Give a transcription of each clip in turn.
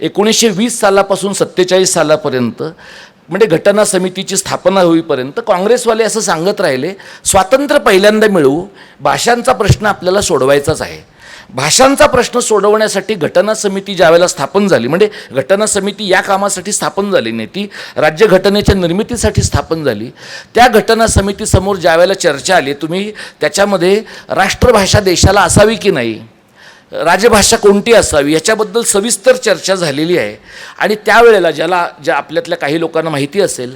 एकोणीसशे वीस सालापासून सत्तेचाळीस सालापर्यंत म्हणजे घटना समितीची स्थापना होईपर्यंत काँग्रेसवाले असं सांगत राहिले स्वातंत्र्य पहिल्यांदा मिळवू भाषांचा प्रश्न आपल्याला सोडवायचाच आहे. भाषांचा प्रश्न सोडवण्यासाठी घटना समिती ज्यावेळेला स्थापन झाली म्हणजे घटना समिती या कामासाठी स्थापन झाली नाही ती राज्यघटनेच्या निर्मितीसाठी स्थापन झाली त्या घटना समितीसमोर ज्यावेळेला चर्चा आली तुम्ही त्याच्यामध्ये राष्ट्रभाषा देशाला असावी की नाही? राजभाषा कोणती असावी याच्याबद्दल सविस्तर चर्चा झालेली आहे. आणि त्यावेळेला ज्याला ज्या आपल्यातल्या काही लोकांना माहिती असेल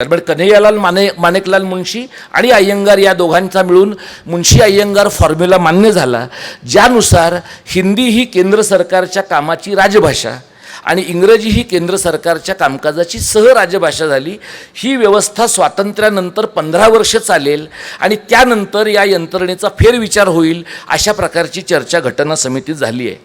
दरम्यान कन्हैयालाल माने माणेकलाल मुंशी आणि अय्यंगार या दोघांचा मिळून मुंशी अय्यंगार फॉर्म्युला मान्य झाला ज्यानुसार हिंदी ही केंद्र सरकारच्या कामाची राजभाषा आणि इंग्रजी ही केंद्र सरकारच्या कामकाजाची सहराजभाषा झाली. ही व्यवस्था स्वातंत्र्यानंतर पंधरा वर्ष चालेल आणि त्यानंतर या यंत्रणेचा फेरविचार होईल अशा प्रकारची चर्चा घटना समितीत झाली आहे.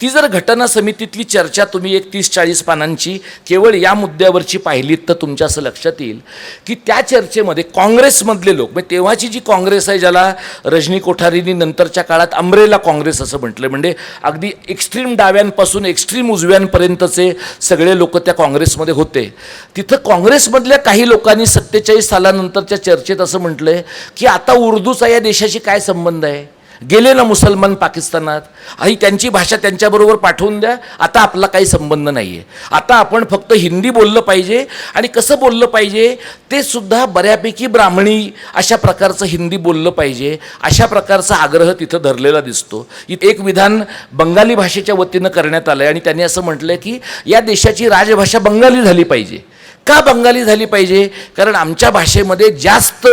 ती जर घटना समितीतली चर्चा तुम्ही एक तीस चाळीस पानांची केवळ या मुद्द्यावरची पाहिलीत तर तुमच्या असं लक्षात येईल की त्या चर्चेमध्ये काँग्रेसमधले लोक म्हणजे तेव्हाची जी काँग्रेस आहे ज्याला रजनी कोठारींनी नंतरच्या काळात अमरेला काँग्रेस असं म्हटलं म्हणजे अगदी एक्स्ट्रीम डाव्यांपासून एक्स्ट्रीम उजव्यांपर्यंत पर्यंतचे सगळे लोक त्या काँग्रेसमध्ये होते. तिथं काँग्रेसमधल्या काही लोकांनी सत्तेचाळीस सालानंतरच्या चर्चेत असं म्हटलं आहे की आता उर्दूचा या देशाशी काय संबंध आहे? गेले ना मुसलमान पाकिस्तानात. आई त्यांची भाषा त्यांच्याबरोबर पाठवून द्या. आता आपला काही संबंध नाही आहे आता आपण फक्त हिंदी बोललं पाहिजे आणि कसं बोललं पाहिजे ते सुद्धा बऱ्यापैकी ब्राह्मणी अशा प्रकारचं हिंदी बोललं पाहिजे. अशा प्रकारचा आग्रह तिथं धरलेला दिसतो. एक विधान बंगाली भाषेच्या वतीनं करण्यात आलं आहे आणि त्यांनी असं म्हटलं की या देशाची राजभाषा बंगाली झाली पाहिजे. का बंगाली झाली पाहिजे? कारण आमच्या भाषेमध्ये जास्त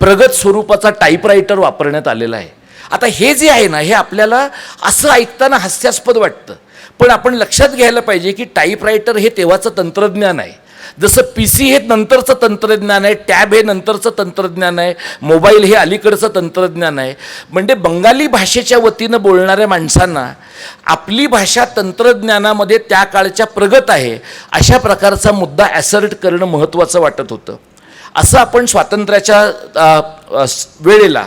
प्रगत स्वरूपाचा टाईपरायटर वापरण्यात आलेला आहे. आता हे जे आहे ना हे आपल्याला असं ऐकताना हास्यास्पद वाटतं. पण आपण लक्षात घ्यायला पाहिजे की टाईपरायटर हे तेव्हाचं तंत्रज्ञान आहे. जसं पी सी हे नंतरचं तंत्रज्ञान आहे टॅब हे नंतरचं तंत्रज्ञान आहे मोबाईल हे अलीकडचं तंत्रज्ञान आहे. म्हणजे बंगाली भाषेच्या वतीनं बोलणाऱ्या माणसांना आपली भाषा तंत्रज्ञानामध्ये त्या काळच्या प्रगत आहे अशा प्रकारचा मुद्दा ॲसर्ट करणं महत्त्वाचं वाटत होतं. असं आपण स्वातंत्र्याच्या वेळेला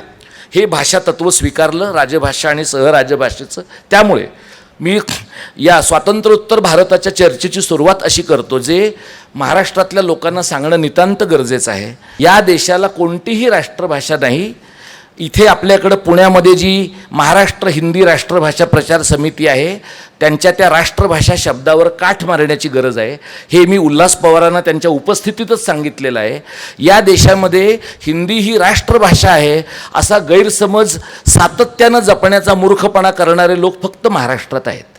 हे भाषा तत्त्व स्वीकारलं राजभाषा आणि सहराजभाषेचं. त्यामुळे मी या स्वातंत्र्योत्तर भारताच्या चर्चेची सुरुवात अशी करतो जे महाराष्ट्रातल्या लोकांना सांगणं नितांत गरजेचं आहे. या देशाला कोणतीही राष्ट्रभाषा नाही इथे आपल्याकडं पुण्यामध्ये जी महाराष्ट्र हिंदी राष्ट्रभाषा प्रचार समिती आहे त्यांच्या त्या राष्ट्रभाषा शब्दावर काठ मारण्याची गरज आहे. हे मी उल्हास पवारांना त्यांच्या उपस्थितीतच सांगितलेलं आहे. या देशामध्ये हिंदी ही राष्ट्रभाषा आहे असा गैरसमज सातत्यानं जपण्याचा मूर्खपणा करणारे लोक फक्त महाराष्ट्रात आहेत.